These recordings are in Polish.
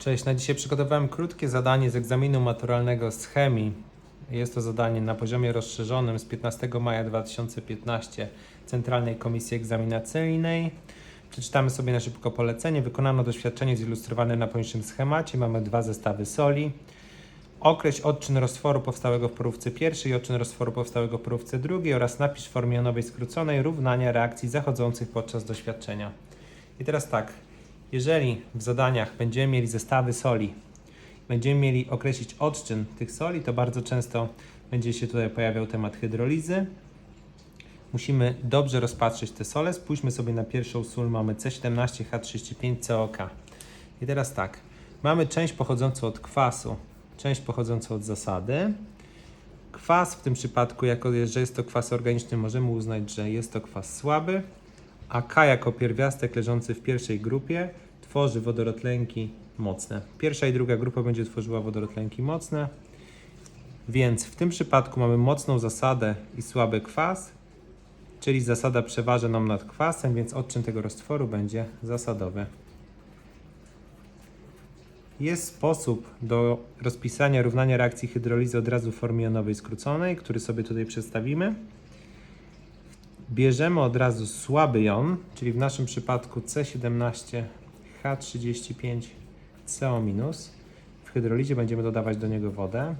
Cześć, na dzisiaj przygotowałem krótkie zadanie z egzaminu maturalnego z chemii. Jest to zadanie na poziomie rozszerzonym z 15 maja 2015 Centralnej Komisji Egzaminacyjnej. Przeczytamy sobie na szybko polecenie. Wykonano doświadczenie zilustrowane na poniższym schemacie. Mamy dwa zestawy soli. Określ odczyn roztworu powstałego w porówce pierwszej i odczyn roztworu powstałego w porówce drugiej oraz napisz w formie jonowej skróconej równania reakcji zachodzących podczas doświadczenia. I teraz tak, jeżeli w zadaniach będziemy mieli zestawy soli, będziemy mieli określić odczyn tych soli, to bardzo często będzie się tutaj pojawiał temat hydrolizy. Musimy dobrze rozpatrzeć te sole. Spójrzmy sobie na pierwszą sól, mamy C17H35COK. I teraz tak, mamy część pochodzącą od kwasu, część pochodzącą od zasady. Kwas w tym przypadku, jako że jest to kwas organiczny, możemy uznać, że jest to kwas słaby, a K jako pierwiastek leżący w pierwszej grupie tworzy wodorotlenki mocne. Pierwsza i druga grupa będzie tworzyła wodorotlenki mocne, więc w tym przypadku mamy mocną zasadę i słaby kwas, czyli zasada przeważa nam nad kwasem, więc odczyn tego roztworu będzie zasadowy. Jest sposób do rozpisania równania reakcji hydrolizy od razu w formie jonowej skróconej, który sobie tutaj przedstawimy. Bierzemy od razu słaby jon, czyli w naszym przypadku C17H35CO-. W hydrolizie będziemy dodawać do niego wodę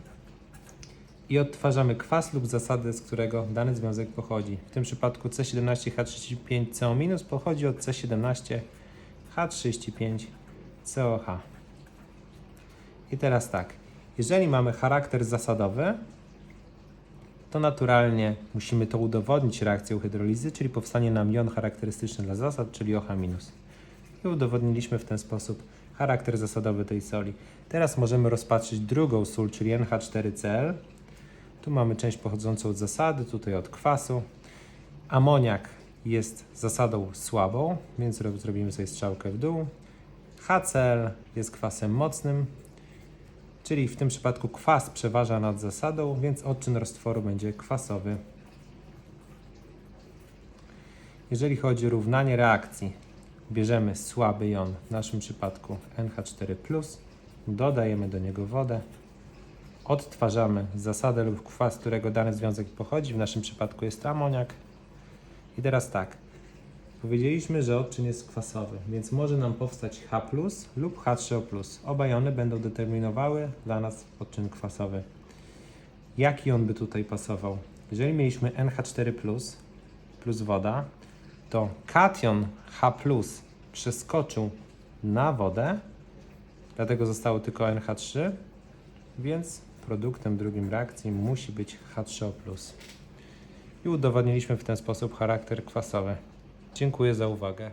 i odtwarzamy kwas lub zasadę, z którego dany związek pochodzi. W tym przypadku C17H35CO- pochodzi od C17H35COH. I teraz tak, jeżeli mamy charakter zasadowy, to naturalnie musimy to udowodnić reakcją hydrolizy, czyli powstanie nam jon charakterystyczny dla zasad, czyli OH-. I udowodniliśmy w ten sposób charakter zasadowy tej soli. Teraz możemy rozpatrzyć drugą sól, czyli NH4Cl. Tu mamy część pochodzącą od zasady, tutaj od kwasu. Amoniak jest zasadą słabą, więc ro- zrobimy sobie strzałkę w dół. HCl jest kwasem mocnym, czyli w tym przypadku kwas przeważa nad zasadą, więc odczyn roztworu będzie kwasowy. Jeżeli chodzi o równanie reakcji, bierzemy słaby jon, w naszym przypadku NH4+, dodajemy do niego wodę, odtwarzamy zasadę lub kwas, z którego dany związek pochodzi, w naszym przypadku jest to amoniak. I teraz tak, Powiedzieliśmy, że odczyn jest kwasowy, więc może nam powstać H lub H3O. Oba jony będą determinowały dla nas odczyn kwasowy. Jaki on by tutaj pasował? Jeżeli mieliśmy NH4 plus woda, to kation H przeskoczył na wodę, dlatego zostało tylko NH3, więc produktem drugim reakcji musi być H3O. I udowodniliśmy w ten sposób charakter kwasowy. Dziękuję za uwagę.